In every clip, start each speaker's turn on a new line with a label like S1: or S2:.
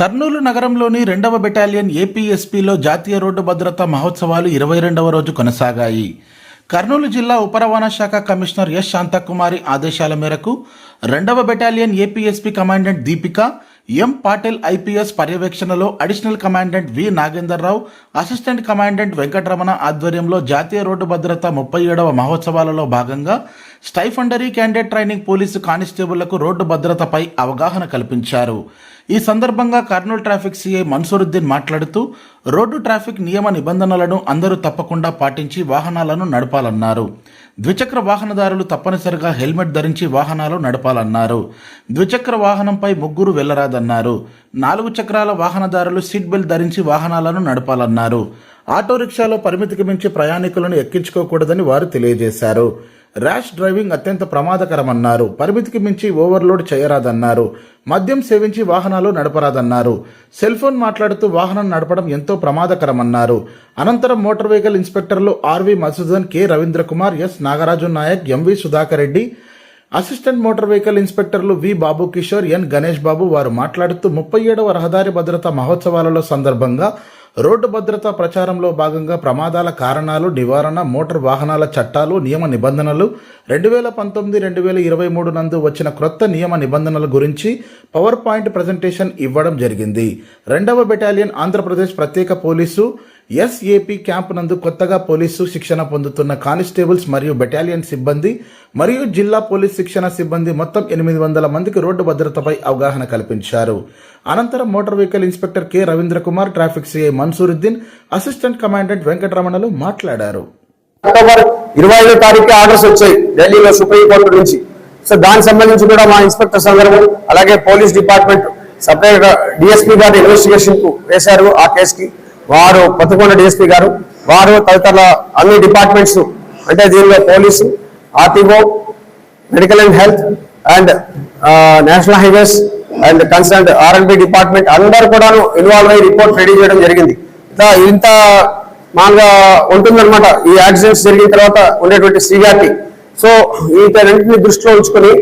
S1: కర్నూలు నగరంలోని రెండవ బెటాలియన్ ఏపీఎస్పీలో జాతీయ రోడ్డు భద్రతా మహోత్సవాలు ఇరవై రెండవ రోజు కొనసాగాయి. కర్నూలు జిల్లా ఉపరవాణా శాఖ కమిషనర్ ఎస్ శాంతకుమారి ఆదేశాల మేరకు రెండవ battalion APSP commandant Deepika M Patil IPS పర్యవేక్షణలో additional commandant V Nagender Rao assistant commandant Venkataramana ఆధ్వర్యంలో జాతీయ రోడ్డు భద్రత ముప్పై ఏడవ మహోత్సవాలలో భాగంగా స్టైఫండరీ క్యాండిడేట్ ట్రైనింగ్ పోలీసు కానిస్టేబుళ్ళకు రోడ్డు భద్రతపై అవగాహన కల్పించారు. ఈ సందర్భంగా కర్నూలు ట్రాఫిక్ సీఐ మన్సూరుద్దీన్ మాట్లాడుతూ రోడ్డు ట్రాఫిక్ నియమ నిబంధనలను అందరూ తప్పకుండా పాటించి వాహనాలను నడపాలన్నారు. ద్విచక్ర వాహనదారులు తప్పనిసరిగా హెల్మెట్ ధరించి వాహనాలు నడపాలన్నారు. ద్విచక్ర వాహనంపై ముగ్గురు వెళ్ళరాదన్నారు. నాలుగు చక్రాల వాహనదారులు సీట్ బెల్ట్ ధరించి వాహనాలను నడపాలన్నారు. ఆటో రిక్షాలో పరిమితికి మించి ప్రయాణికులను ఎక్కించుకోకూడదని వారు తెలియజేశారు. ర్యాష్ డ్రైవింగ్ అత్యంత ప్రమాదకరమన్నారు. పరిమితికి మించి ఓవర్లోడ్ చేయరాదన్నారు. మద్యం సేవించి వాహనాలు నడపరాదన్నారు. సెల్ ఫోన్ మాట్లాడుతూ వాహనం నడపడం ఎంతో ప్రమాదకరమన్నారు. అనంతరం motor vehicle ఇన్స్పెక్టర్లు R V Madhusudan K. Ravindrakumar S. Nagaraju Nayak M V Sudhakar Reddy assistant motor vehicle ఇన్స్పెక్టర్లు V. Babu Kishore N. Ganesh Babu వారు మాట్లాడుతూ ముప్పై ఏడవ రహదారి భద్రత మహోత్సవాలలో సందర్భంగా రోడ్డు భద్రతా ప్రచారంలో భాగంగా ప్రమాదాల కారణాలు నివారణ మోటార్ వాహనాల చట్టాలు నియమ నిబంధనలు రెండు వేల పంతొమ్మిది రెండు వేల ఇరవై మూడు నందు వచ్చిన క్రొత్త నియమ నిబంధనల గురించి పవర్ పాయింట్ ప్రజెంటేషన్ ఇవ్వడం జరిగింది. రెండవ బెటాలియన్ ఆంధ్రప్రదేశ్ ప్రత్యేక పోలీసు ఎస్ఏపి క్యాంప్ నందు కొత్తగా పోలీసు శిక్షణ పొందుతున్న కానిస్టేబుల్స్ మరియు బెటాలియన్ సిబ్బంది మరియు జిల్లా పోలీస్ శిక్షణ సిబ్బంది మొత్తం ఎనిమిది వందల మందికి రోడ్డు భద్రతపై అవగాహన కల్పించారు. అనంతరం motor vehicle inspector K. Ravindra Kumar traffic CI Mansooruddin assistant commandant వెంకటరమణలు మాట్లాడారు.
S2: అక్టోబర్ ఇరవై ఐదో తారీఖు ఆర్డర్స్ వచ్చాయి ఢిల్లీలో నుంచి. సో దానికి సంబంధించి కూడా మా ఇన్స్పెక్టర్స్ అందరూ అలాగే పోలీస్ డిపార్ట్మెంట్ సపరేట్ డిఎస్పీ గారు ఇన్వెస్టిగేషన్కు వేశారు ఆ కేసుకి. వారు పత్తికొండ డిఎస్పీ గారు వారు తదితర అన్ని డిపార్ట్మెంట్స్ అంటే దీనిలో police RTO medical and health and national highways and consult R and B department అందరూ కూడాను ఇన్వాల్వ్ అయ్యి రిపోర్ట్ రెడీ చేయడం జరిగింది. ఇట్లా ఇంత మామూలుగా ఉంటుందన్నమాట ఈ యాక్సిడెంట్స్ జరిగిన తర్వాత ఉండేటువంటి సివియారిటీ సో వీటన్నింటిని దృష్టిలో ఉంచుకొని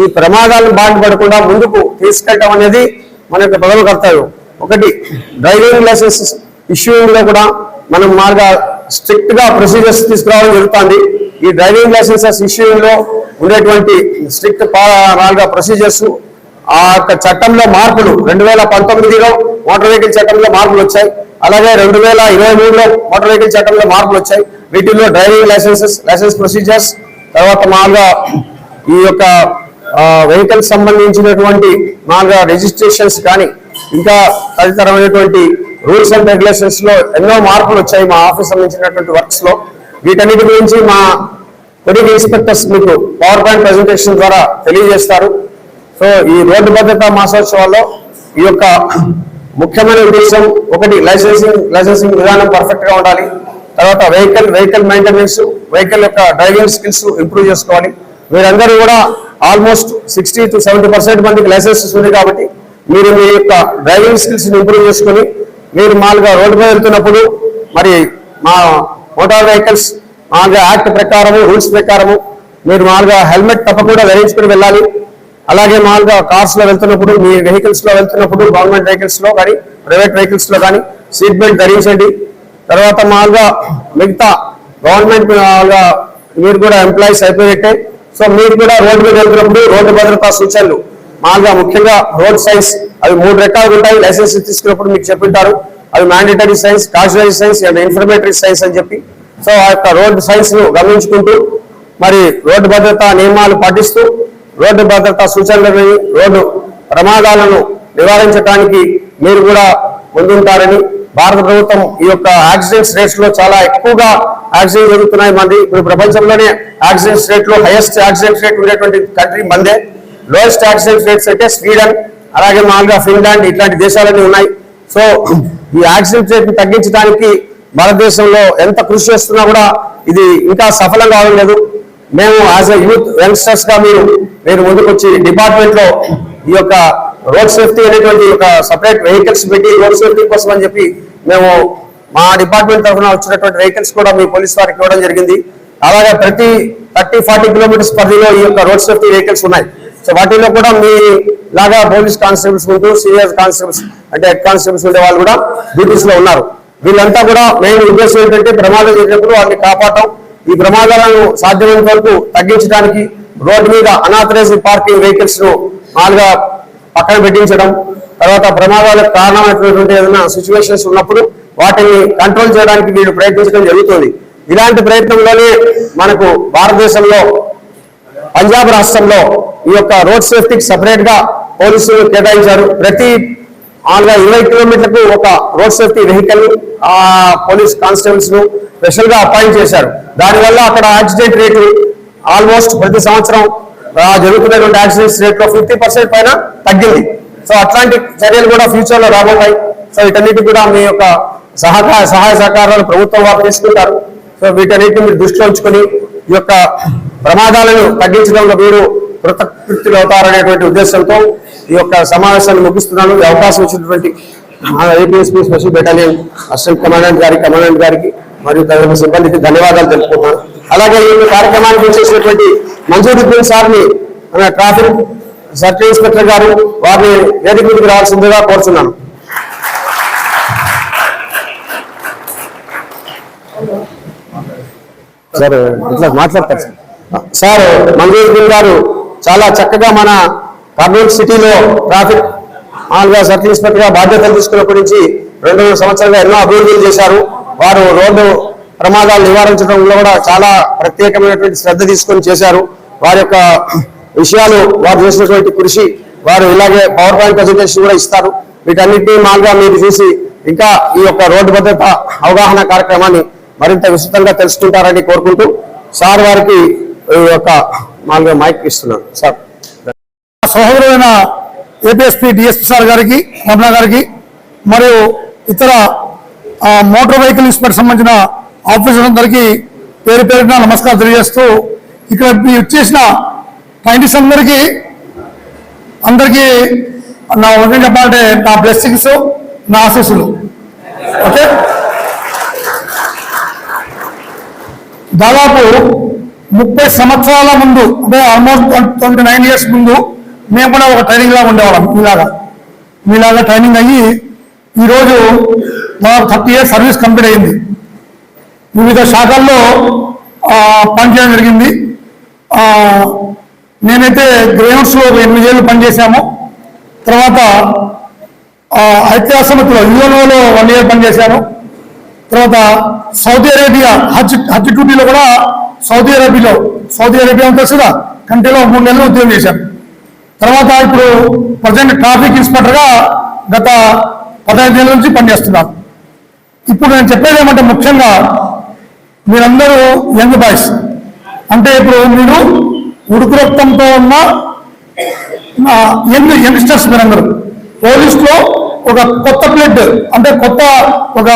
S2: ఈ ప్రమాదాలను బాధపడకుండా ముందుకు తీసుకెళ్ళటం అనేది మన యొక్క ప్రథమ కర్తవ్యం. ఒకటి డ్రైవింగ్ లైసెన్స్ ఇష్యూలో కూడా మనం మార్గ స్ట్రిక్ట్గా ప్రొసీజర్స్ తీసుకురావడం జరుగుతుంది. ఈ డ్రైవింగ్ లైసెన్సెస్ ఇష్యూలో ఉండేటువంటి స్ట్రిక్ట్ మామూలుగా ప్రొసీజర్స్ ఆ యొక్క చట్టంలో మార్పులు రెండు వేల పంతొమ్మిదిలో మోటార్ వెహికల్ చట్టంలో మార్పులు వచ్చాయి. అలాగే రెండు వేల ఇరవై మూడులో మోటార్ వెహికల్ చట్టంలో మార్పులు వచ్చాయి. వీటిల్లో డ్రైవింగ్ లైసెన్సెస్ లైసెన్స్ ప్రొసీజర్స్ తర్వాత మామూలుగా ఈ యొక్క వెహికల్ సంబంధించినటువంటి మామూలుగా రిజిస్ట్రేషన్స్ కానీ ఇంకా తదితరమైనటువంటి రూల్స్ అండ్ రెగ్యులేషన్స్లో ఎన్నో మార్పులు వచ్చాయి మా ఆఫీస్ సంబంధించినటువంటి వర్క్స్లో. వీటన్నిటి గురించి మా కొద్దిగా ఇన్స్పెక్టర్స్ మీకు పవర్ పాయింట్ ప్రెజెంటేషన్ ద్వారా తెలియజేస్తారు. సో ఈ రోడ్డు భద్రతా మాసోత్సవాల్లో ఈ యొక్క ముఖ్యమైన ఉద్దేశం ఒకటి లైసెన్సింగ్ లైసెన్సింగ్ విధానం పర్ఫెక్ట్గా ఉండాలి. తర్వాత వెహికల్ వెహికల్ మెయింటెనెన్స్ వెహికల్ యొక్క డ్రైవింగ్ స్కిల్స్ ఇంప్రూవ్ చేసుకోవాలి. మీరందరూ కూడా almost sixty two seventy percent మందికి లైసెన్సెస్ ఉంది కాబట్టి మీరు మీ యొక్క డ్రైవింగ్ స్కిల్స్ ఇంప్రూవ్ చేసుకొని మీరు మామూలుగా రోడ్డు మీద వెళ్తున్నప్పుడు మరి మా మోటార్ వెహికల్స్ మామూలుగా యాక్ట్ ప్రకారము రూల్స్ ప్రకారము మీరు మామూలుగా హెల్మెట్ తప్పకుండా ధరించుకుని వెళ్ళాలి. అలాగే మామూలుగా కార్స్లో వెళ్తున్నప్పుడు మీ వెహికల్స్లో వెళ్తున్నప్పుడు గవర్నమెంట్ వెహికల్స్లో కానీ ప్రైవేట్ వెహికల్స్లో కానీ సీట్ బెల్ట్ ధరించండి. తర్వాత మామూలుగా మిగతా గవర్నమెంట్ మామూలుగా మీరు కూడా ఎంప్లాయీస్ అయిపోయినట్టే సో మీరు కూడా రోడ్డు మీద వెళ్తున్నప్పుడు రోడ్డు భద్రతా సూచనలు మామూలుగా ముఖ్యంగా రోడ్ సైన్స్ అవి మూడు రకాలు ఉంటాయి. లైసెన్స్ తీసుకున్నప్పుడు మీకు చెప్పింటారు. అవి mandatory signs cautionary signs and informatory signs అని చెప్పి. సో ఆ యొక్క రోడ్డు సైన్స్ను గమనించుకుంటూ మరి రోడ్డు భద్రతా నియమాలు పాటిస్తూ రోడ్డు భద్రతా సూచనలని రోడ్డు ప్రమాదాలను నివారించడానికి మీరు కూడా ముందుంటారని భారత ప్రభుత్వం ఈ యొక్క యాక్సిడెంట్స్ రేట్స్లో చాలా ఎక్కువగా యాక్సిడెంట్ జరుగుతున్నాయి మంది. ఇప్పుడు ప్రపంచంలోనే యాక్సిడెంట్స్ రేట్లో హైయెస్ట్ యాక్సిడెంట్ రేట్ ఉండేటువంటి కంట్రీ మందే. లోయెస్ట్ యాక్సిడెంట్ రేట్స్ అయితే స్వీడన్ అలాగే మామూలుగా ఫిన్లాండ్ ఇట్లాంటి దేశాలన్నీ ఉన్నాయి. సో ఈ యాక్సిడెంట్ రేట్ తగ్గించడానికి భారతదేశంలో ఎంత కృషి చేస్తున్నా కూడా ఇది ఇంకా సఫలం కావడం లేదు. మేము యాజ్ అ యూత్ యంగ్స్టర్స్గా మీరు మీరు ముందుకు వచ్చి డిపార్ట్మెంట్లో ఈ యొక్క రోడ్ సేఫ్టీ అనేటువంటి ఒక సపరేట్ వెహికల్స్ పెట్టి రోడ్ సేఫ్టీ కోసం అని చెప్పి మేము మా డిపార్ట్మెంట్ తరఫున వచ్చినటువంటి వెహికల్స్ కూడా మీ పోలీస్ వారికి ఇవ్వడం జరిగింది. అలాగే ప్రతి థర్టీ ఫార్టీ కిలోమీటర్స్ పరిధిలో ఈ యొక్క రోడ్ సేఫ్టీ వెహికల్స్ ఉన్నాయి. సో వాటిలో కూడా మీ లాగా పోలీస్ కానిస్టేబుల్స్ ఉంటూ సీనియర్ కానిస్టేబుల్స్ అంటే హెడ్ కానిస్టేబుల్స్ ఉండే వాళ్ళు కూడా డ్యూటీస్లో ఉన్నారు. వీళ్ళంతా కూడా మెయిన్ ఉద్దేశం ఏంటంటే ప్రమాదం జరిగినప్పుడు వాళ్ళని కాపాడటం. ఈ ప్రమాదాలను సాధ్యమైనంత వరకు తగ్గించడానికి రోడ్డు మీద అనాథరైజ్ పార్కింగ్ వెహికల్స్ను మామూలుగా పక్కన పెట్టించడం. తర్వాత ప్రమాదాలకు కారణమైనటువంటి ఏదైనా సిచ్యువేషన్స్ ఉన్నప్పుడు వాటిని కంట్రోల్ చేయడానికి వీళ్ళు ప్రయత్నించడం జరుగుతుంది. ఇలాంటి ప్రయత్నంలోనే మనకు భారతదేశంలో పంజాబ్ రాష్ట్రంలో ఈ యొక్క రోడ్ సేఫ్టీకి సపరేట్గా పోలీసులు కేటాయించారు. ప్రతి ఆన్గా ఇరవై కిలోమీటర్లకు ఒక రోడ్ సేఫ్టీ వెహికల్ ఆ పోలీస్ కానిస్టేబుల్స్ను స్పెషల్గా అపాయింట్ చేశారు. దానివల్ల అక్కడ యాక్సిడెంట్ రేటు ఆల్మోస్ట్ ప్రతి సంవత్సరం జరుగుతున్నటువంటి యాక్సిడెంట్స్ రేట్లో ఫిఫ్టీ పర్సెంట్ పైన తగ్గింది. సో అట్లాంటి చర్యలు కూడా ఫ్యూచర్లో రాబోతాయి సో వీటన్నిటి కూడా మీ యొక్క సహకార సహాయ సహకారాలు ప్రభుత్వం వారు తీసుకుంటారు. సో వీటన్నిటిని మీరు దృష్టిలో ఉంచుకొని ఈ యొక్క ప్రమాదాలను తగ్గించడంలో మీరు కృతకృత్యులు అవుతారనేటువంటి ఉద్దేశంతో ఈ యొక్క సమావేశాన్ని ముగిస్తున్నాను. ఈ అవకాశం ఇచ్చినటువంటి APSP special battalion assistant commandant గారికి కమాండెంట్ గారికి మరియు తగిన సిబ్బందికి ధన్యవాదాలు తెలుపుకున్నాను అలాగే ఈ కార్యక్రమానికి వచ్చేసినటువంటి మంజూరుద్దీన్ సార్ని మన ట్రాఫిక్ సర్కిల్ ఇన్స్పెక్టర్ గారు వారిని వేదిక మీదకి రావాల్సిందిగా కోరుతున్నాను సార్ ఇట్లా మాట్లాడతారు. సార్ సార్ మంజూరుద్దీన్ గారు చాలా చక్కగా మన కర్నూలు సిటీలో ట్రాఫిక్ మామూలుగా సర్కిల్ ఇన్స్పెక్టర్గా బాధ్యతలు తీసుకున్నప్పటి నుంచి రెండు మూడు సంవత్సరాలుగా ఎన్నో అభివృద్ధులు చేశారు. వారు రోడ్డు ప్రమాదాలు నివారించడంలో కూడా చాలా ప్రత్యేకమైనటువంటి శ్రద్ధ తీసుకొని చేశారు. వారి యొక్క విషయాలు వారు చేసినటువంటి కృషి వారు ఇలాగే పవర్ పాయింట్ ప్రజెంటేషన్ కూడా ఇస్తారు. వీటన్నిటినీ మామూలుగా మీరు చూసి ఇంకా ఈ యొక్క రోడ్డు భద్రత అవగాహన కార్యక్రమాన్ని మరింత విస్తృతంగా తెలుసుకుంటారని కోరుకుంటూ సార్ వారికి ఈ యొక్క మామూలుగా మైక్ ఇస్తున్నాను. సార్.
S3: సహోదరుడైన ఏపీఎస్పీ డిఎస్పీ సార్ గారికి రమణ గారికి మరియు ఇతర మోటార్ వెహికల్ ఇన్స్పెక్టర్ సంబంధించిన ఆఫీసర్లందరికీ పేరు పేరున నమస్కారం తెలియజేస్తూ ఇక్కడ మీ చేసిన క్లయింట్స్ అందరికీ అందరికీ నా ఉదయం చెప్పాలంటే నా బ్లెస్సింగ్స్ నా ఆశీస్సులు. ఓకే? దాదాపు ముప్పై సంవత్సరాల ముందు అంటే ఆల్మోస్ట్ ట్వంటీ నైన్ ఇయర్స్ ముందు మేము కూడా ఒక ట్రైనింగ్ లాగా ఉండేవాళ్ళం మీలాగా. మీలాగా ట్రైనింగ్ అయ్యి ఈరోజు దాదాపు థర్టీ ఇయర్స్ సర్వీస్ కంప్లీట్ అయింది. వివిధ శాఖల్లో పనిచేయడం జరిగింది. నేనైతే గ్రేవ్స్లో ఒక ఎనిమిదేళ్ళు పనిచేశాము. తర్వాత ఆ, యుఎన్ఓలో వన్ ఇయర్ పనిచేశాను తర్వాత సౌదీ అరేబియా హజ్ హజ్ డ్యూటీలో కూడా సౌదీ అరేబియాలో సౌదీ అరేబియా అంతా కూడా కంట్రీలో మూడు నెలలు ఉద్యోగం చేశాను తర్వాత ఇప్పుడు ప్రజెంట్ ట్రాఫిక్ ఇన్స్పెక్టర్గా గత పదహైదు నెలల నుంచి పనిచేస్తున్నాను ఇప్పుడు నేను చెప్పేది ఏమంటే ముఖ్యంగా మీరందరూ యంగ్ బాయ్స్. అంటే ఇప్పుడు మీరు ఉడుకురక్తంతో ఉన్న యంగ్ యంగ్స్టర్స్ మీరందరూ. పోలీస్లో ఒక కొత్త బ్లడ్ అంటే కొత్త ఒక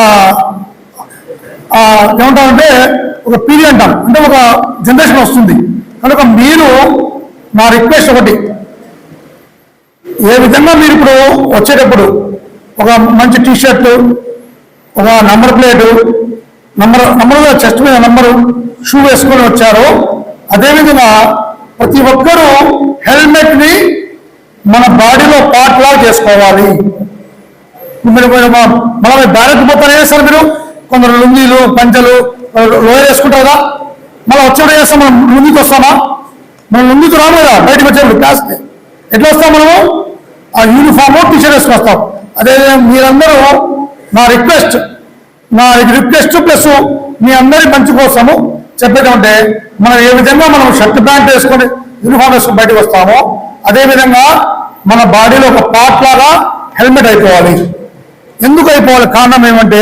S3: ఏమంటారంటే ఒక పీరియడ్ అంటాం. అంటే ఒక జనరేషన్ వస్తుంది. కనుక మీరు నా రిక్వెస్ట్ ఒకటి. ఏ విధంగా మీరు ఇప్పుడు వచ్చేటప్పుడు ఒక మంచి టీషర్ట్ ఒక number plate number number chest మీద నంబరు షూ వేసుకొని వచ్చారు అదేవిధంగా ప్రతి ఒక్కరూ హెల్మెట్ని మన బాడీలో పార్ట్ చేసుకోవాలి. మీరు మన బ్యారెక్ మొత్తం సార్ మీరు? కొందరు లుంగీలు పంచలు లోయర్ వేసుకుంటారు కదా? మళ్ళీ వచ్చేప్పుడు చేస్తాం మనం లుంగికి వస్తామా? మనం లుంగికి రాము కదా బయటకు వచ్చేప్పుడు క్లాస్కి ఎట్లా వస్తాం మనము? ఆ యూనిఫామ్ టీషర్ట్ వేసుకుని వస్తాం. అదే మీరందరూ నా రిక్వెస్ట్ నా రిక్వెస్ట్ ప్లస్ మీ అందరి మంచి కోసము చెప్పేటంటే మనం ఏ విధంగా మనం షర్ట్ ప్యాంట్ వేసుకొని యూనిఫామ్ వేసుకొని బయటకు వస్తామో అదేవిధంగా మన బాడీలో ఒక పార్ట్ లాగా హెల్మెట్ అయిపోవాలి. ఎందుకు అయిపోవాలి? కారణం ఏమంటే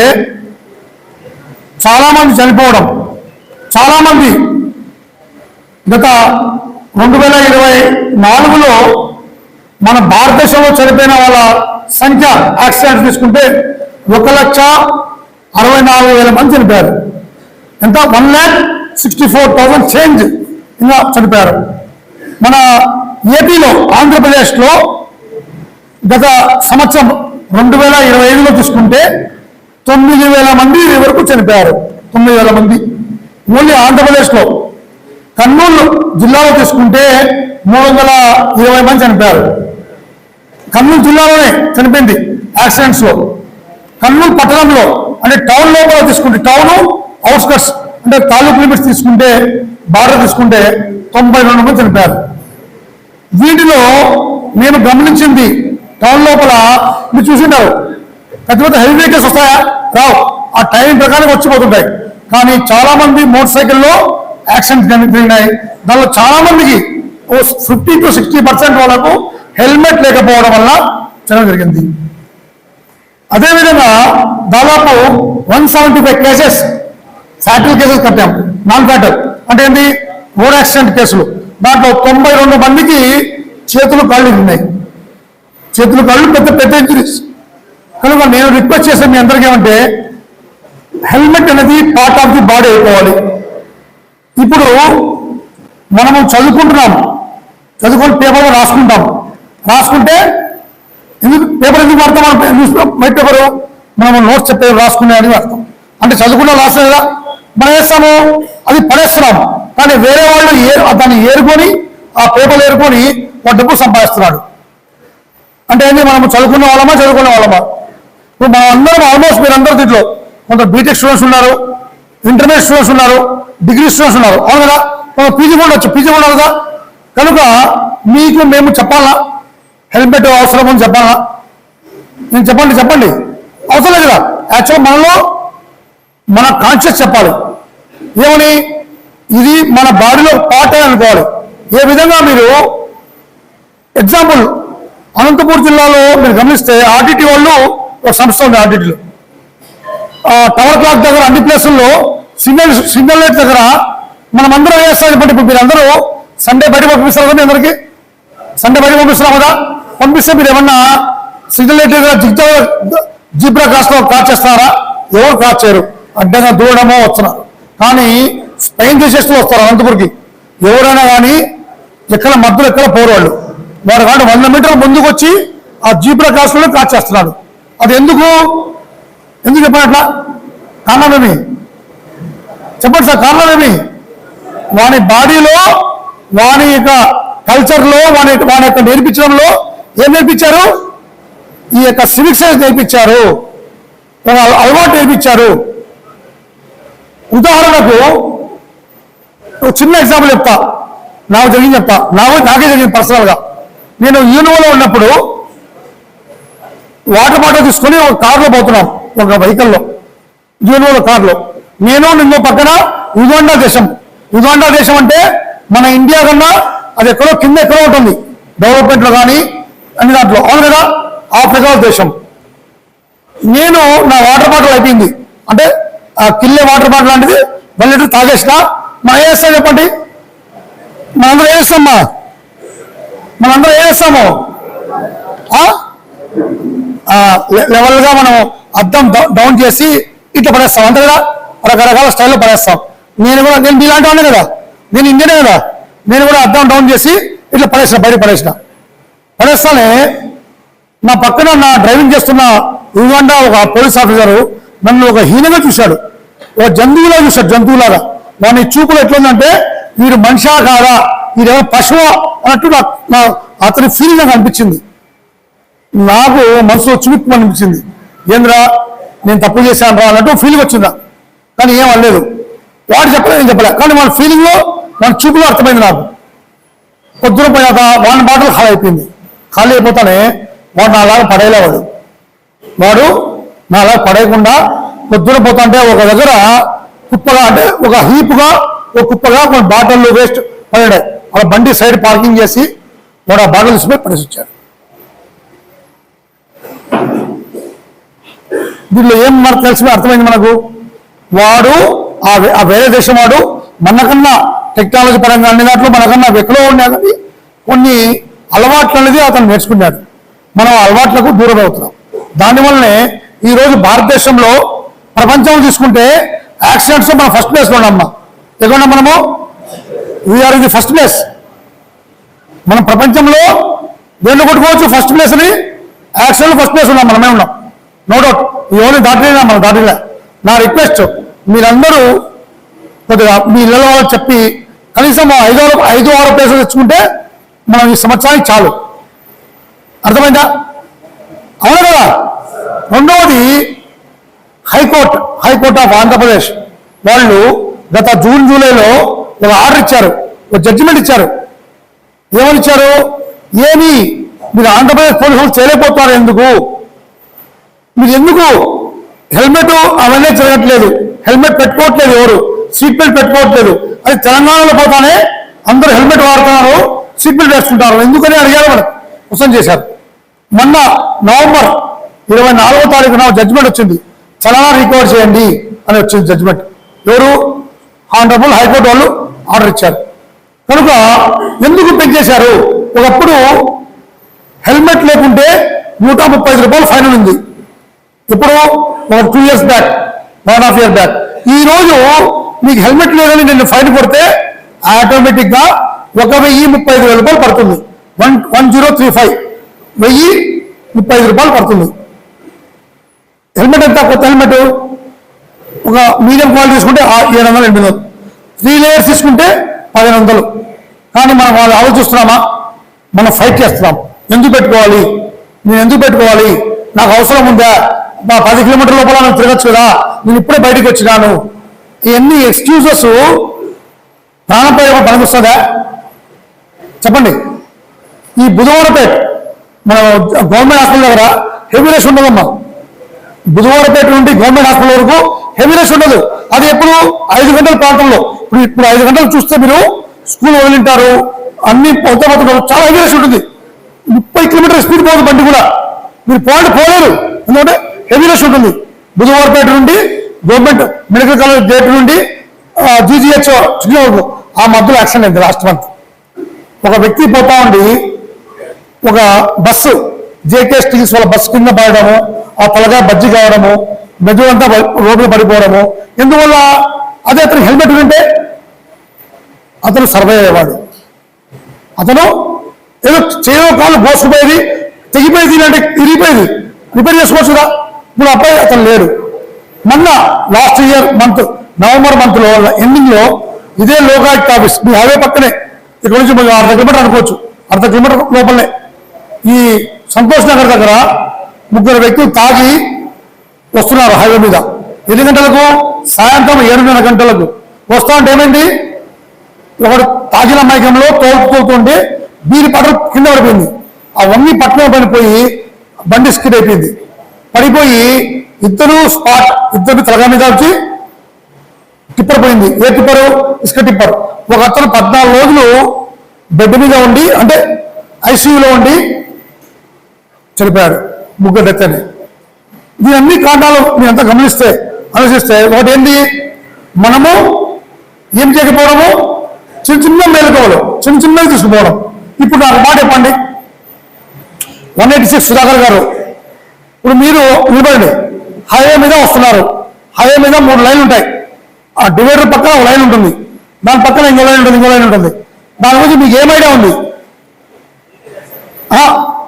S3: చాలామంది చనిపోవడం చాలామంది గత రెండు వేల ఇరవై నాలుగులో మన భారతదేశంలో చనిపోయిన వాళ్ళ సంఖ్య యాక్సిడెంట్ తీసుకుంటే ఒక లక్ష అరవై నాలుగు వేల మంది చనిపోయారు. ఎంత? One lakh sixty four thousand change ఇంకా చనిపోయారు. మన ఏపీలో ఆంధ్రప్రదేశ్లో గత సంవత్సరం రెండు వేల ఇరవై ఐదులో తీసుకుంటే తొమ్మిది వేల మంది వరకు చనిపోయారు. తొమ్మిది వేల మంది. ఓన్లీ ఆంధ్రప్రదేశ్లో. కర్నూలు జిల్లాలో తీసుకుంటే మూడు వందల ఇరవై మంది చనిపోయారు. కర్నూలు జిల్లాలోనే చనిపోయింది యాక్సిడెంట్స్లో. కర్నూలు పట్టణంలో అంటే టౌన్ లోపల తీసుకుంటే టౌన్ అవుట్స్కట్స్ అంటే తాలూకు లిమిట్స్ తీసుకుంటే బార్డర్ తీసుకుంటే తొంభై రెండు మంది చనిపోయారు. వీటిలో నేను గమనించింది టౌన్ లోపల మీరు చూసింటారు పెద్ద పెద్ద హెవీ వెహికల్స్ వస్తాయా? రావు. ఆ టైం ప్రకారం వచ్చిపోతుంటాయి. కానీ చాలా మంది మోటార్ సైకిల్లో యాక్సిడెంట్ జరిగినాయి దానిలో చాలా మందికి ఓ ఫిఫ్టీ టు సిక్స్టీ పర్సెంట్ వాళ్ళకు హెల్మెట్ లేకపోవడం వల్ల చదవడం జరిగింది. అదేవిధంగా దాదాపు one seventy five cases fatal cases కట్టాం. నాన్ ఫ్యాటల్ అంటే ఏంటి? రోడ్ యాక్సిడెంట్ కేసులు. దాంట్లో తొంభై రెండు మందికి చేతులు కాళ్ళు ఉన్నాయి చేతులు కాళ్ళు పెద్ద పెద్ద ఇంజురీస్ కనుక నేను రిక్వెస్ట్ చేసే మీ అందరికీ ఏమంటే హెల్మెట్ అనేది పార్ట్ ఆఫ్ ది బాడీ అయిపోవాలి. ఇప్పుడు మనము చదువుకుంటున్నాం. చదువుకొని పేపర్లో రాసుకుంటాం. రాసుకుంటే ఎందుకు పేపర్ ఎందుకు వాడతాం? మనం న్యూస్ వైట్ పేపర్ మనము నోట్స్ చెప్పే రాసుకునే అని వాడతాం. అంటే చదువుకున్న రాస్తాం కదా మనం వేస్తాము అది పడేస్తున్నాం. కానీ వేరే వాళ్ళు ఏ దాన్ని ఏరుకొని ఆ పేపర్లు ఏరుకొని వాడు డబ్బు సంపాదిస్తున్నాడు. అంటే ఏంటి మనం చదువుకున్న వాళ్ళమా చదువుకున్న వాళ్ళమా? ఇప్పుడు మనం అందరం ఆల్మోస్ట్ మీరు అందరూ దీంట్లో కొంత బీటెక్ స్టూడెంట్స్ ఉన్నారు ఇంటర్మీడియట్ స్టూడెంట్స్ ఉన్నారు డిగ్రీ స్టూడెంట్స్ ఉన్నారు. అవును కదా? మనం పీజీ కూడా వచ్చు పీజీ కూడా కదా కనుక మీకు మేము చెప్పాలా? హెల్మెట్ అవసరం అని చెప్పాలా? నేను చెప్పండి చెప్పండి. అవసరం లేదు కదా? యాక్చువల్ మనలో మన కాన్షియస్ చెప్పాలి. ఏమని? ఇది మన బాడీలో పార్ట్ అని అనుకోవాలి. ఏ విధంగా మీరు ఎగ్జాంపుల్ అనంతపూర్ జిల్లాలో మీరు గమనిస్తే ఆర్టీటీ వాళ్ళు ఒక సంస్థ ఉంది ఆర్టీటీలో టవర్ క్లాక్ దగ్గర అన్ని ప్లేసుల్లో సిగ్నల్ సిగ్నల్ లైట్ దగ్గర మనం అందరం వేస్తాం చెప్పండి? ఇప్పుడు మీరు అందరూ సండే బయట పంపిస్తారు కదా అందరికీ? సండే బయట పంపిస్తున్నాం కదా? పంపిస్తే మీరు ఏమన్నా సిగ్నల్ లైట్ దగ్గర జిగ్జా జీబ్రా క్రాస్లో క్రాస్ చేస్తారా? ఎవరు క్రాస్ చేయరు. అడ్డంగా దూడమో వస్తున్నారు. కానీ స్పెయిన్ చేసేస్తూ వస్తారు అనంతపురికి. ఎవరైనా కానీ ఎక్కడ మధ్యలో ఎక్కడ పోరు వాళ్ళు. వాడు కాదు వంద మీటర్ల ముందుకు వచ్చి ఆ జీబ్రా క్రాస్ క్రాస్ చేస్తున్నాడు అది ఎందుకు? ఎందుకు చెప్పారు అట్లా? కారణమేమి? చెప్పండి సార్ కారణమేమి? వాని బాడీలో వాని యొక్క కల్చర్లో వాని వాని యొక్క నేర్పించడంలో ఏం నేర్పించారు? ఈ యొక్క సివిక్ సెన్స్ నేర్పించారు. అలవాటు నేర్పించారు. ఉదాహరణకు ఒక చిన్న ఎగ్జాంపుల్ చెప్తా. నాకు జరిగింది చెప్తా. నాకు నాకే జరిగింది పర్సనల్గా. నేను యూనివర్లో ఉన్నప్పుడు వాటర్ బాటిల్ తీసుకొని ఒక కారులో పోతున్నాం ఒక వెహికల్లో జూనియర్ కారులో. నేను నిన్న పక్కన యుగాండా దేశం. యుగాండా దేశం అంటే మన ఇండియా కన్నా అది ఎక్కడో కింద ఎక్కడో ఉంటుంది. డెవలప్మెంట్లో కానీ అన్ని దాంట్లో. అవును కదా? ఆఫ్రికా దేశం. నేను నా వాటర్ బాటిల్ అయిపోయింది. అంటే ఆ కిల్లే వాటర్ బాటిల్ లాంటిది. వన్ తాగేసిన. మనం ఏం చేస్తాం చెప్పండి. మనందరం ఏం చేస్తామా మనందరం ఏం చేస్తాము లెవెల్గా మనం అద్దం డౌ- డౌన్ చేసి ఇట్లా పడేస్తాం. అంతే కదా? రకరకాల స్టైల్లో పడేస్తాం. నేను కూడా నేను మీలాంటి వాడిని కదా? నేను ఇండియనే కదా? నేను కూడా అద్దం డౌన్ చేసి ఇట్లా పడేసిన బయట పడేసిన. పడేస్తానే నా పక్కన నా డ్రైవింగ్ చేస్తున్న యుగండా ఒక పోలీస్ ఆఫీసరు నన్ను ఒక హీనంగా చూశాడు. ఒక జంతువులా చూశాడు జంతువులాగా. వాని చూపులు ఎట్లుందంటే వీడు మనిషా కాదా? వీడేమో పశువు? అన్నట్టు నాకు నా అతని ఫీలింగ్ నాకు అనిపించింది. నాకు మనసులో చురుకు అనిపించింది. ఏంద్రా నేను తప్పు చేశాను రా అన్నట్టు ఫీలింగ్ వచ్చిందా? కానీ ఏం అనలేదు. వాడు చెప్పలేదు నేను చెప్పలే. కానీ వాళ్ళ ఫీలింగ్లో మన చూపులో అర్థమైంది నాకు. పొద్దున పోయాక వాళ్ళ బాటలు ఖాళీ అయిపోయింది. ఖాళీ అయిపోతానే వాడు నాలాగా పడేయలేవాడు వాడు. నాలాగా పడేయకుండా పొద్దున పోతుంటే ఒక దగ్గర కుప్పగా అంటే ఒక హీప్గా ఒక కుప్పగా కొన్ని బాటిల్ వేస్ట్ పడాడు వాళ్ళ బండి సైడ్ పార్కింగ్ చేసి వాడు ఆ బాటలు తీసుకుపోయి పడేసి వచ్చాడు. దీంట్లో ఏం మనకు తెలిసి అర్థమైంది మనకు? వాడు ఆ వే- ఆ వేరే దేశం వాడు మనకన్నా టెక్నాలజీ పరంగా అన్ని దాంట్లో మనకన్నా ఎక్కడో ఉన్నా కానీ కొన్ని అలవాట్లు అనేది అతను నేర్చుకున్నాడు. మనం అలవాట్లకు దూరం అవుతున్నాం. దానివల్లనే ఈరోజు భారతదేశంలో ప్రపంచం తీసుకుంటే యాక్సిడెంట్స్ మనం ఫస్ట్ ప్లేస్లో ఉన్నామ్మా ఎక్కడ మనము? వీఆర్ ఇది ఫస్ట్ ప్లేస్ మనం ప్రపంచంలో దేంట్లో కొట్టుకోవచ్చు ఫస్ట్ ప్లేస్ అని యాక్సిడెంట్ ఫస్ట్ ప్లేస్ ఉన్నాం మనమే ఉన్నాం. నో డౌట్ ఎవరిని ఓన్లీ దాటినా మనం దాటిలే. నా రిక్వెస్ట్ మీరందరూ కొద్దిగా మీ ఇళ్ళ వాళ్ళకి చెప్పి కనీసం ఐదు ఆరు ఐదు ఆరు ప్లేసులు తెచ్చుకుంటే మనం ఈ సంవత్సరానికి చాలు. అర్థమైందా? అవును కదా? రెండవది హైకోర్టు హైకోర్టు ఆఫ్ ఆంధ్రప్రదేశ్ వాళ్ళు గత జూన్ జూలైలో ఒక ఆర్డర్ ఇచ్చారు. ఒక జడ్జిమెంట్ ఇచ్చారు. ఏమని ఇచ్చారు? ఏమి మీరు ఆంధ్రప్రదేశ్ పోలీసులు చేయలేకపోతున్నారు ఎందుకు? మీరు ఎందుకు హెల్మెట్ అవన్నీ జరగట్లేదు హెల్మెట్ పెట్టుకోవట్లేదు ఎవరు? సీట్ బెల్ట్ పెట్టుకోవట్లేదు. అది తెలంగాణలో పోతానే అందరూ హెల్మెట్ వాడుతున్నారు సీట్ బెల్ట్ వేసుకుంటారు. ఎందుకని అడిగారు మనం క్వశ్చన్ చేశారు. మొన్న నవంబర్ ఇరవై నాలుగో తారీఖున జడ్జిమెంట్ వచ్చింది. చలనా రికవర్ చేయండి అని వచ్చింది జడ్జిమెంట్ ఎవరు? ఆనరబుల్ హైకోర్టు వాళ్ళు ఆర్డర్ ఇచ్చారు. కనుక ఎందుకు పెంచేశారు ఒకప్పుడు హెల్మెట్ లేకుంటే నూట ముప్పై ఐదు రూపాయలు ఫైన్ ఉంది. ఇప్పుడు ఒక two years back one half year back ఈ రోజు మీకు హెల్మెట్ లేదని నేను ఫైన్ కొడితే ఆటోమేటిక్గా ఒక వెయ్యి ముప్పై ఐదు వేల రూపాయలు పడుతుంది. One one zero three five వెయ్యి ముప్పై ఐదు రూపాయలు పడుతుంది. హెల్మెట్ ఎంత? కొత్త హెల్మెట్ ఒక మీడియం క్వాలిటీ తీసుకుంటే ఏడు వందలు ఎనిమిది వందలు. త్రీ లేయర్స్ తీసుకుంటే పదిహేను వందలు. కానీ మనం వాళ్ళు ఆలోచిస్తున్నామా? మనం ఫైట్ చేస్తున్నాం. ఎందుకు పెట్టుకోవాలి? నేను ఎందుకు పెట్టుకోవాలి? నాకు అవసరం ఉందా? పది కిలోమీటర్ల లోపల నేను తిరగచ్చు కదా. నేను ఇప్పుడే బయటికి వచ్చినాను. ఇవన్నీ ఎక్స్క్యూజెస్ ప్రాణప్రయోగ పనికొస్తుందా? చెప్పండి. ఈ బుధవారపేట మన గవర్నమెంట్ హాస్పిటల్ దగ్గర హెవీ రష్ ఉండదమ్మా. బుధవారపేట నుండి గవర్నమెంట్ హాస్పిటల్ వరకు హెవీ రష్ ఉండదు. అది ఎప్పుడు? ఐదు గంటల ప్రాంతంలో. ఇప్పుడు ఇప్పుడు ఐదు గంటలు చూస్తే మీరు స్కూల్ వదిలింటారు. అన్ని పొందబోతున్నారు చాలా హెవీ రష్ ఉంటుంది. ముప్పై కిలోమీటర్ స్పీడ్ పోదు బండి కూడా. మీరు పోయి పోలేరు. ఎందుకంటే హెవీ రష్ ఉంటుంది బుధవారపేట నుండి గవర్నమెంట్ మెడికల్ కాలేజ్ గేట్ నుండి జీజీహెచ్ వరకు ఆ మధ్యలో యాక్సిడెంట్ అయింది లాస్ట్ మంత్. ఒక వ్యక్తి పోతా ఉండి ఒక బస్సు జేకే స్టీల్స్ వాళ్ళ బస్సు కింద పడడము ఆ తలగా బజ్జి కావడము మెదడంతా అంతా రోడ్లు పడిపోవడము. ఎందువల్ల అదే అతను హెల్మెట్ ఉంటే? అతను సర్వే అయ్యేవాడు. అతను ఏదో చేయో కాళ్ళు పోసుకుపోయేది తెగిపోయేది లేదంటే ఇరిగిపోయేది. రిపేర్ చేసుకోవచ్చు కదా ఇప్పుడు అబ్బాయి అతను లేడు. మొన్న లాస్ట్ ఇయర్ మంత్ నవంబర్ మంత్లో ఎండింగ్లో ఇదే లోకాయుక్త ఆఫీస్ మీ హైవే పక్కనే ఇక్కడ నుంచి మీరు అర్ధ కిలోమీటర్ అనుకోవచ్చు. అర్ధ కిలోమీటర్ లోపలనే. ఈ సంతోష్ నగర్ దగ్గర ముగ్గురు వ్యక్తులు తాగి వస్తున్నారు హైవే మీద. ఎన్ని గంటలకు? సాయంత్రం ఏడున్నర గంటలకు. వస్తా ఉంటే ఏమైంది? ఒకడు తాగిన మైకంలో తోలుతుంటే బీరి పడ కింద పడిపోయింది. ఆ వన్ని పట్టణం పడిపోయి బండి స్కిడ్ అయిపోయింది. పడిపోయి ఇద్దరు స్పాట్ ఇద్దరు తలగా మీద వచ్చి టిప్పర్ పోయింది. ఏ టిప్పరు? ఇసుక టిప్పర్. ఒక అతను పద్నాలుగు రోజులు బెడ్ మీద ఉండి అంటే ఐసీయూలో ఉండి చనిపోయాడు. ముగ్గురు డెత్ అని దీని అన్ని కారణాలు మీరు అంతా గమనిస్తే ఆలోచిస్తే ఒకటి ఏంటి? మనము ఏం చేయకపోవడము? చిన్న చిన్న మేలుకోవడం చిన్న చిన్నవి తీసుకుపోవడం. ఇప్పుడు నాకు మాట చెప్పండి. వన్ ఎయిటీ సిక్స్ సుధాకర్ గారు ఇప్పుడు మీరు నిలబడండి. హైవే మీద వస్తున్నారు. హైవే మీద మూడు లైన్లు ఉంటాయి. ఆ డివైడర్ పక్కన ఒక లైన్ ఉంటుంది. దాని పక్కన ఇంకో లైన్ ఉంటుంది ఇంకో లైన్ ఉంటుంది. దాని గురించి మీకు ఏం ఐడియా ఉంది?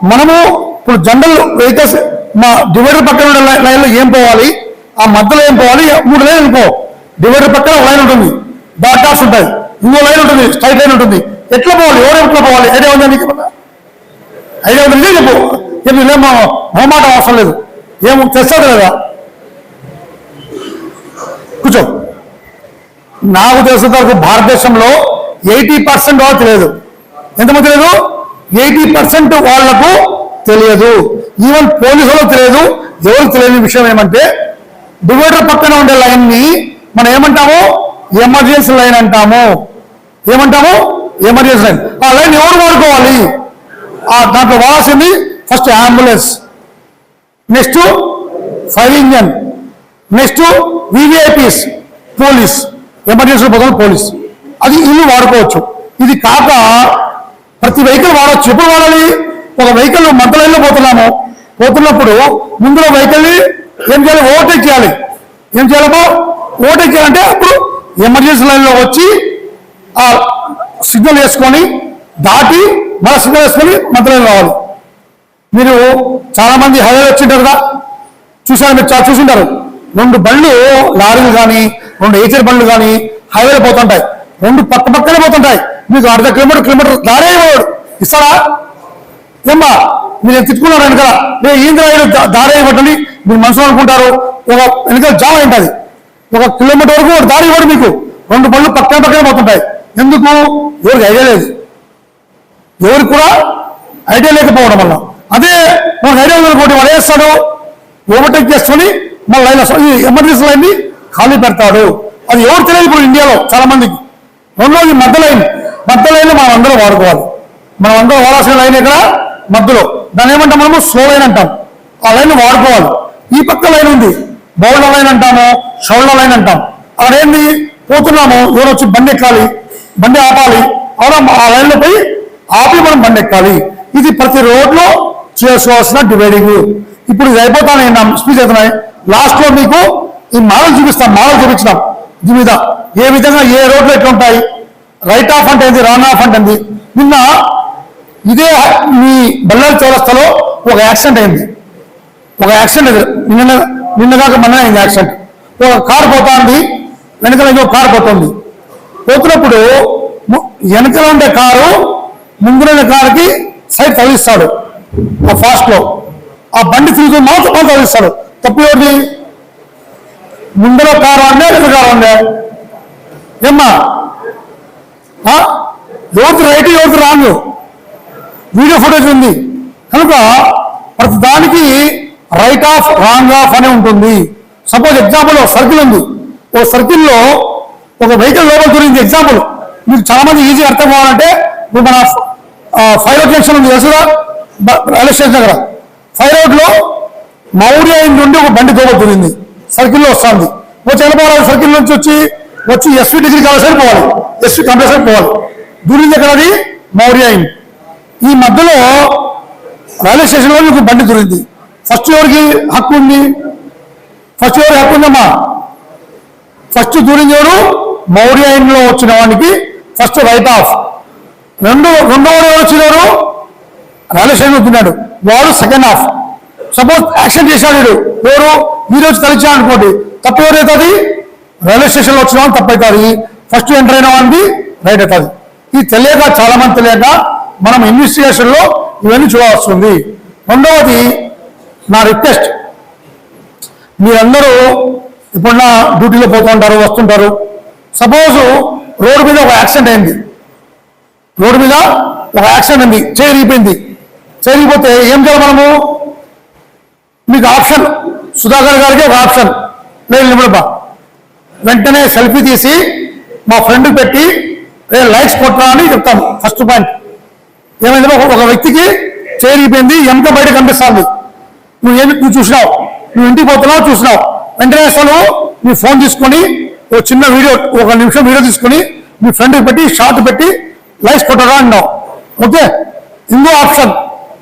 S3: మనము ఇప్పుడు జనరల్ వెహికల్స్ మా డివైడర్ పక్కన ఉండే లై- లైన్లో ఏం పోవాలి? ఆ మధ్యలో ఏం పోవాలి? మూడు లైన్ అనుకో డివైడర్ పక్కన ఒక లైన్ ఉంటుంది. డాట్ ఉంటాయి. ఇంకో లైన్ ఉంటుంది. స్ట్రైట్ లైన్ ఉంటుంది. ఎట్లా పోవాలి? ఎవరు ఎట్లా పోవాలి? ఐడియా ఉందా మీకు? ఐడియా ఉంది? చెప్పు. చెప్పు ఇదేమో మొహమాట అవసరం లేదు. ఏమో తెస్తాడు కదా? కూర్చో. నాకు తెలిసినంత వరకు భారతదేశంలో ఎయిటీ పర్సెంట్ వాళ్ళకి తెలియదు. ఎంతమంది తెలియదు? ఎయిటీ పర్సెంట్ వాళ్ళకు తెలియదు. ఈవెన్ పోలీసులకు తెలియదు. ఎవరు తెలియని విషయం ఏమంటే డివైడర్ పక్కన ఉండే లైన్ని మనం ఏమంటాము? ఎమర్జెన్సీ లైన్ అంటాము. ఏమంటాము? Emergency line. ఆ లైన్ ఎవరు వాడుకోవాలి? ఆ దాంట్లో వాడాల్సింది first ambulance. Next fire engine. Next VVIPs police. Emergency బదులు పోలీస్. అది ఇల్లు వాడుకోవచ్చు. ఇది కాక ప్రతి వెహికల్ వాడవచ్చు ఎప్పుడు వాడాలి? ఒక వెహికల్ మధ్య పోతున్నాము. పోతున్నప్పుడు ముందులో వెహికల్ని ఏం చేయాలి? ఓవర్టేక్ చేయాలి. ఏం చేయాలమ్మా ఓవర్టేక్ చేయాలంటే అప్పుడు ఎమర్జెన్సీ లైన్లో వచ్చి ఆ సిగ్నల్ వేసుకొని దాటి మన సిగ్నల్ వేసుకొని మంత్రాలయం రావాలి. మీరు చాలా మంది హైవే వచ్చింటారు కదా. చూసారు మీరు చాలా చూసింటారు. రెండు బండ్లు లారీలు కానీ రెండు ఏచర్ బండ్లు కానీ హైవేలో పోతుంటాయి. రెండు పక్క పక్కనే పోతుంటాయి. మీకు అర్ధ కిలోమీటర్ కిలోమీటర్ దారే ఇవ్వడు ఇస్తారా? ఏమ్మా మీరు తిట్టుకున్నారు వెనకాల రే ఈంద్ర దారే ఇవ్వటండి మీరు మనసులో అనుకుంటారు. ఒక వెనకాల జామ ఉంటుంది ఒక కిలోమీటర్ వరకు ఒక దారి ఇవ్వడు మీకు. రెండు పళ్ళు పక్కన పక్కనే పోతుంటాయి. ఎందుకు? ఎవరికి ఐడియా లేదు. ఎవరికి కూడా ఐడియా లేకపోవడం వల్ల. అదే మనకు ఐడియా ఉందనుకోండి వాడు వేస్తాడు ఓవర్టేక్ చేసుకొని మన లైన్ ఈ ఎమర్జెన్సీ లైన్ ఖాళీ పెడతాడు. అది ఎవరు తెలియదు ఇప్పుడు ఇండియాలో చాలా మందికి రెండోది మధ్య లైన్ మధ్య లైన్ మనం అందరూ వాడుకోవాలి. మనం అందరూ వాడాల్సిన లైన్ ఇక్కడ మధ్యలో. దాన్ని ఏమంటాం మనము? స్లో లైన్ అంటాం. ఆ లైన్ వాడుకోవాలి. ఈ పక్క లైన్ ఉంది. బౌల్డర్ లైన్ అంటాము షోల్డర్ లైన్ అంటాం. అదేంది పోతున్నాము. ఎవరు వచ్చి బండి ఎక్కాలి. బండి ఆపాలి. అవున ఆ లైన్లో పోయి ఆపి మనం బండి ఎక్కాలి. ఇది ప్రతి రోడ్లో చేసుకోవాల్సిన డివైడింగ్. ఇప్పుడు ఇది అయిపోతానే స్పీచ్ అవుతున్నాయి లాస్ట్లో మీకు ఈ మోడల్ చూపిస్తాం మోడల్ చూపించినాం. దీని మీద ఏ విధంగా ఏ రోడ్లు ఎట్లా ఉంటాయి రైట్ ఆఫ్ అంటే ఏంది? రాంగ్ ఆఫ్ అంటే ఏంది? నిన్న ఇదే మీ బళ్ళారి చౌరస్తాలో ఒక యాక్సిడెంట్ అయింది. ఒక యాక్సిడెంట్ నిన్న నిన్న కాక మొన్న అయింది యాక్సిడెంట్. ఒక కారు పోతుంది వెనకాల ఇంకో కారు పోతుంది. పోతున్నప్పుడు వెనకల ఉండే కారు ముందున్న కారుకి సైడ్ తగిలిస్తాడు. ఆ ఫాస్ట్లో. ఆ బండి తిరుగుతూ మాత్రం మాత్రం తగిలిస్తాడు తప్పు ఏంటి ముందర కారు ఉండే వెనక కారు ఏమ్మా? యువతి రైట్ ఎవరికి రాంగ్ వీడియో ఫుటేజ్ ఉంది. కనుక ప్రతి దానికి రైట్ ఆఫ్ రాంగ్ ఆఫ్ అని ఉంటుంది. సపోజ్ ఎగ్జాంపుల్ ఒక సర్కిల్ ఉంది. ఓ సర్కిల్లో ఒక వెహికల్ లోపల గురించి ఎగ్జాంపుల్ మీకు చాలా మంది ఈజీ అర్థం కావాలంటే ఇప్పుడు మన ఫైర్ జంక్షన్ ఉంది తెలుసుగా రైల్వే స్టేషన్ దగ్గర ఫైర్ అవుట్ మౌర్య నుండి ఒక బండి దోబడుతుంది సర్కిల్లో వస్తుంది. వచ్చి వెళ్ళిపోవాలి సర్కిల్ నుంచి వచ్చి వచ్చి ఎస్వి డిగ్రీ కావాల్సి పోవాలి. ఎస్వి కంపల్సరీ పోవాలి. దూరింది ఎక్కడది మౌర్య ఈ మధ్యలో రైల్వే స్టేషన్లో మీకు బండి దొరింది ఫస్ట్ ఎవరికి హక్కు ఉంది? ఫస్ట్ ఎవరికి హక్కు ఉందమ్మా? ఫస్ట్ దూరింది ఎవరు? మౌర్య లో వచ్చిన వాడికి ఫస్ట్ రైట్ ఆఫ్. రెండు రెండో వచ్చినారు రైల్వే స్టేషన్ వాడు సెకండ్ హాఫ్ సపోజ్ యాక్షన్ చేశాడు ఎవరు? ఈ రోజు కలిసా అనుకోండి. తప్పు ఎవరైతుంది రైల్వే స్టేషన్ వచ్చిన వాళ్ళు తప్పు అవుతుంది ఫస్ట్ ఎంటర్ అయిన వాడికి రైట్ అవుతుంది. ఇది తెలియక చాలా మంది తెలియక మనం ఇన్వెస్టిగేషన్లో ఇవన్నీ చూడవస్తుంది రెండవది నా రిక్వెస్ట్ మీరందరూ ఇప్పుడు నా డ్యూటీలో పోతుంటారు వస్తుంటారు. సపోజ్ రోడ్డు మీద ఒక యాక్సిడెంట్ అయింది. రోడ్డు మీద ఒక యాక్సిడెంట్ అయింది. చేరిగిపోయింది చేయకపోతే ఏం చేయాలి మనము? మీకు ఆప్షన్ సుధాకర్ గారికి ఒక ఆప్షన్. లేదు నిమిడబ్బా వెంటనే సెల్ఫీ తీసి మా ఫ్రెండ్ పెట్టి రే లైక్స్ కొట్టరా అని చెప్తాను ఫస్ట్ పాయింట్. ఏమైంది ఒక వ్యక్తికి చేరిగిపోయింది ఎంత బయట కనిపిస్తుంది? నువ్వు ఏమి నువ్వు చూసినావు? నువ్వు ఇంటికి పోతున్నావు? చూసినావు. వెంటనే అసలు నీ ఫోన్ తీసుకొని ఒక చిన్న వీడియో ఒక నిమిషం వీడియో తీసుకొని మీ ఫ్రెండ్కి పెట్టి షార్ట్ పెట్టి లైక్స్ కొట్టరా అన్నావు. ఓకే? ఇంకో ఆప్షన్.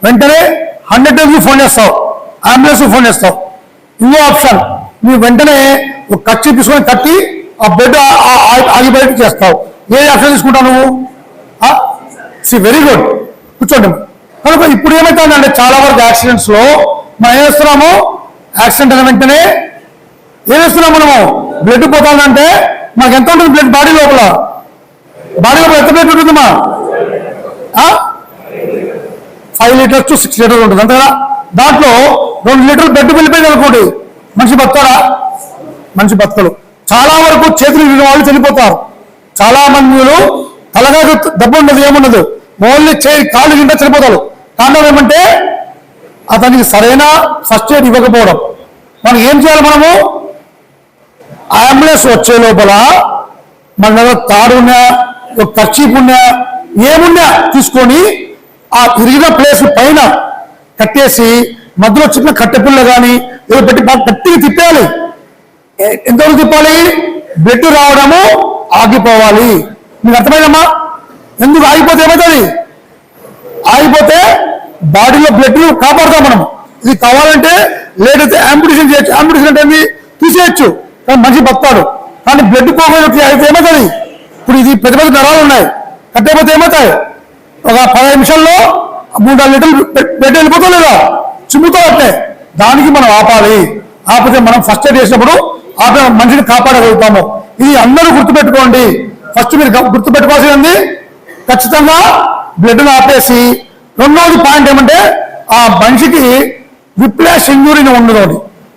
S3: వెంటనే హండ్రెడ్ టైమ్స్ ఫోన్ చేస్తావు. అంబులెన్స్ ఫోన్ చేస్తావు. ఇంకో ఆప్షన్ నువ్వు వెంటనే ఒక కచ్చి తీసుకొని కట్టి ఆ బెడ్ ఆగి బయట చేస్తావు. ఏ ఆప్షన్ తీసుకుంటావు నువ్వు? సి వెరీ గుడ్ కూర్చోండి. కనుక ఇప్పుడు ఏమవుతుందంటే చాలా వరకు యాక్సిడెంట్స్లో మనం ఏం చేస్తున్నాము? యాక్సిడెంట్ అయిన వెంటనే ఏం చేస్తున్నాం మనము? బ్లడ్ పోతుందంటే మనకు ఎంత ఉంటుంది బ్లడ్ బాడీ లోపల. బాడీ లోపల ఎంత బ్లడ్ ఉంటుందమ్మా? Five litres to six litres ఉంటుంది. అంతే కదా దాంట్లో రెండు లీటర్లు బెడ్ వెళ్ళిపోయింది అనుకోండి. మనిషి బతారా మనిషి బతకడు. చాలా వరకు చేతులు విరిగిన వాళ్ళు చనిపోతారు. చాలా మంది తలగా దెబ్బ ఉండదు ఏముండదు ఓన్లీ చేయి కాళ్ళు తింటే చనిపోతారు. కారణం ఏమంటే అతనికి సరైన ఫస్ట్ ఎయిడ్ ఇవ్వకపోవడం. మనం ఏం చేయాలి మనము? అంబులెన్స్ వచ్చే లోపల మన తాడున్నా ఖర్చీపున్నా ఒక ఉన్నా ఏమున్నా తీసుకొని ఆ తిరిగిన ప్లేస్ పైన కట్టేసి మధ్యలో చిన్న కట్టెపుల్ల కానీ ఏదో పెట్టి గట్టిగా తిప్పేయాలి ఎంతవరకు తిప్పాలి? బ్లడ్ రావడము ఆగిపోవాలి. మీకు అర్థమైందమ్మా? ఎందుకు ఆగిపోతే ఏమవుతుంది? ఆగిపోతే బాడీలో బ్లడ్ కాపాడుతాం మనం ఇది కావాలంటే లేడైతే అయితే అంబులేషన్ చేయొచ్చు. అంబులేషన్ అంటే తీసేయచ్చు. కానీ మనిషి బతాడు కానీ బ్లడ్ పోకపోతే అయితే ఏమవుతుంది? ఇప్పుడు ఇది పెద్ద పెద్ద నరాలు ఉన్నాయి. కట్టకపోతే ఏమవుతాయి? ఒక పదహైదు నిమిషాల్లో మూడు నాలుగు లీటర్లు పెట్టి వెళ్ళిపోతా లేదా? చిమ్ముతా అంటే దానికి మనం ఆపాలి. ఆపితే మనం ఫస్ట్ ఎయిడ్ చేసినప్పుడు ఆపే మనిషిని కాపాడగలుగుతాము. ఇది అందరూ గుర్తుపెట్టుకోండి. ఫస్ట్ మీరు గ- గుర్తుపెట్టుకోవాల్సింది ఖచ్చితంగా బ్లడ్ని ఆపేసి రెండవది పాయింట్ ఏమంటే ఆ మనిషికి విప్లాష్ ఇంజురీని ఉండదు ఒకటి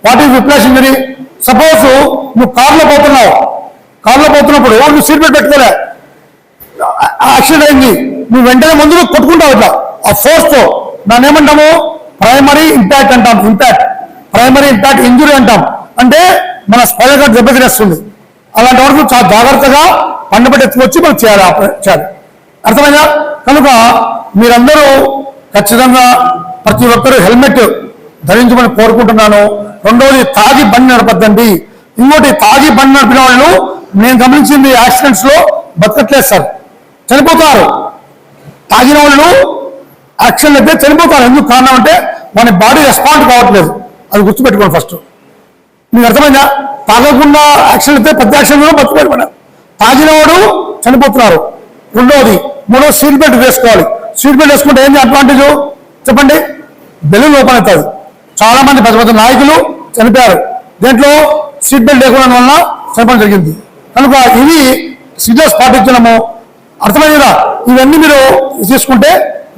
S3: what is whiplash injury suppose నువ్వు కార్లో పోతున్నావు. కార్లో పోతున్నప్పుడు నువ్వు సీట్ బెల్ట్ పెట్టుకోలే? యాక్సిడెంట్ అయింది. నువ్వు వెంటనే ముందు కొట్టుకుంటావు ఇట్లా. ఆ ఫోర్స్తో. దాన్ని ఏమంటాము? ప్రైమరీ ఇంపాక్ట్ అంటాం. ఇంపాక్ట్ ప్రైమరీ ఇంపాక్ట్ ఇంజురీ అంటాం. అంటే మన స్పైనల్ కార్డ్ దెబ్బతినేస్తుంది అలాంటి వరకు చాలా జాగ్రత్తగా పండుబెట్టి ఎత్తుకొచ్చి మనం చేయాలి చేయాలి. అర్థమైందా? కనుక మీరందరూ ఖచ్చితంగా ప్రతి ఒక్కరూ హెల్మెట్ ధరించమని కోరుకుంటున్నాను. రెండవది తాగి బండి నడపద్దండి. ఇంకోటి తాగి బండి నడిపిన వాళ్ళు నేను గమనించింది యాక్సిడెంట్స్లో బతకట్లేదు సార్. చనిపోతారు. తాగిన వాళ్ళు యాక్షన్ అయితే చనిపోతారు. ఎందుకు కారణం అంటే మన బాడీ రెస్పాండ్ కావట్లేదు. అది గుర్తుపెట్టుకోండి ఫస్ట్. మీకు అర్థమైందా? తాగకుండా యాక్షన్ అయితే పెద్ద యాక్షన్ కూడా బతుకుపెట్టుకున్నారు తాగినవాడు చనిపోతున్నారు. రెండవది మూడో సీట్ బెల్ట్ వేసుకోవాలి. సీట్ బెల్ట్ వేసుకుంటే ఏంటి అడ్వాంటేజ్? చెప్పండి. బెలూన్ ఓపెన్ అవుతుంది చాలా మంది పెద్ద పెద్ద నాయకులు చనిపోయారు. దేంట్లో సీట్ బెల్ట్ లేకుండా వల్ల చనిపోవడం జరిగింది. కనుక ఇవి సీరియస్ పాటించడము. అర్థమైంది? ఇవన్నీ మీరు తీసుకుంటే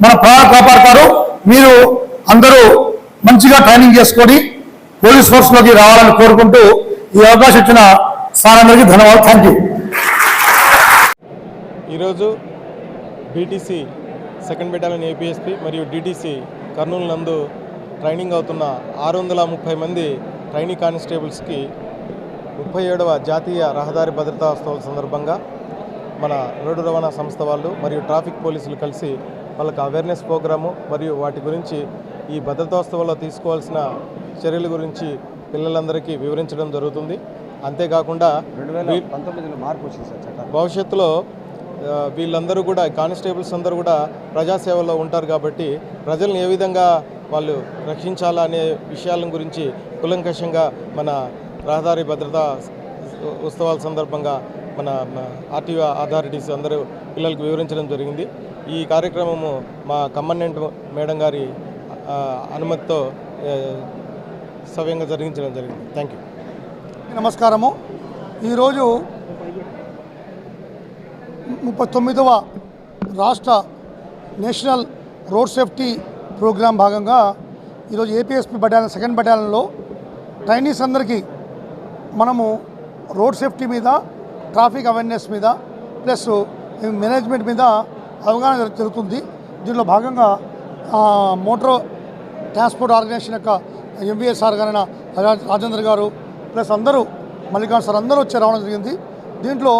S3: మన ప్రాణాలు కాపాడతారు. మీరు అందరూ మంచిగా ట్రైనింగ్ చేసుకొని పోలీస్ ఫోర్స్లోకి రావాలని కోరుకుంటూ ఈ అవకాశం ఇచ్చిన సార్ అందరికీ ధన్యవాదాలు. థ్యాంక్ యూ
S4: ఈరోజు బీటీసీ సెకండ్ బెటాలియన్ ఏపీఎస్పీ మరియు డిటీసీ కర్నూలు నందు ట్రైనింగ్ అవుతున్న ఆరు వందల ముప్పై మంది ట్రైనీ కానిస్టేబుల్స్కి ముప్పై ఏడవ జాతీయ రహదారి భద్రతా ఉత్సవం సందర్భంగా మన రోడ్డు రవాణా సంస్థ వాళ్ళు మరియు ట్రాఫిక్ పోలీసులు కలిసి వాళ్ళకి అవేర్నెస్ ప్రోగ్రాము మరియు వాటి గురించి ఈ భద్రతోత్సవాల్లో తీసుకోవాల్సిన చర్యల గురించి పిల్లలందరికీ వివరించడం జరుగుతుంది. అంతేకాకుండా భవిష్యత్తులో వీళ్ళందరూ కూడా కానిస్టేబుల్స్ అందరూ కూడా ప్రజాసేవలో ఉంటారు కాబట్టి ప్రజల్ని ఏ విధంగా వాళ్ళు రక్షించాలా అనే విషయాల గురించి కులంకషంగా మన రహదారి భద్రతా ఉత్సవాల సందర్భంగా మన ఆర్టీఓ అథారిటీస్ అందరూ పిల్లలకు వివరించడం జరిగింది. ఈ కార్యక్రమము మా కమ్మన్నెంట్ మేడం గారి అనుమతితో సవ్యంగా జరిగించడం జరిగింది. థ్యాంక్ యూ
S3: నమస్కారము. ఈరోజు ముప్పై తొమ్మిదవ రాష్ట్ర నేషనల్ రోడ్ సేఫ్టీ ప్రోగ్రాం భాగంగా ఈరోజు ఏపీఎస్పీ బటాలియన్ సెకండ్ బటాలియన్లో ట్రైనీస్ అందరికీ మనము రోడ్ సేఫ్టీ మీద ట్రాఫిక్ అవేర్నెస్ మీద ప్లస్ మేనేజ్మెంట్ మీద అవగాహన జరుగుతుంది. దీనిలో భాగంగా మోటార్ ట్రాన్స్పోర్ట్ ఆర్గనైజేషన్ యొక్క ఎంబీఎస్ సార్ గారైన రా- రాజేంద్ర గారు ప్లస్ అందరూ మల్లికార్జున సార్ అందరూ వచ్చి రావడం జరిగింది. దీంట్లో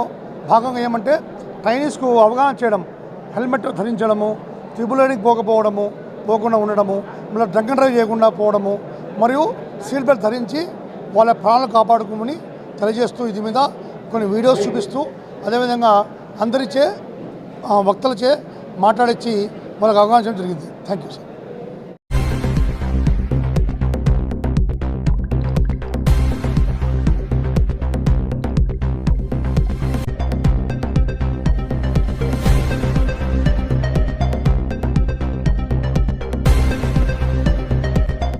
S3: భాగంగా ఏమంటే ట్రైనీస్కు అవగాహన చేయడం హెల్మెట్ ధరించడము ట్రిపుల్ పోకపోవడము పోకుండా ఉండడము మళ్ళీ డ్రంక్ డ్రైవ్ చేయకుండా పోవడము మరియు సీట్ బెల్ట్ ధరించి వాళ్ళ ప్రాణాలు కాపాడుకోమని తెలియజేస్తూ ఇది మీద కొన్ని వీడియోస్ చూపిస్తూ అదేవిధంగా అందరిచే వక్తలచే మాట్లాడించి వాళ్ళకి అవగాహన చేయడం జరిగింది. Thank you sir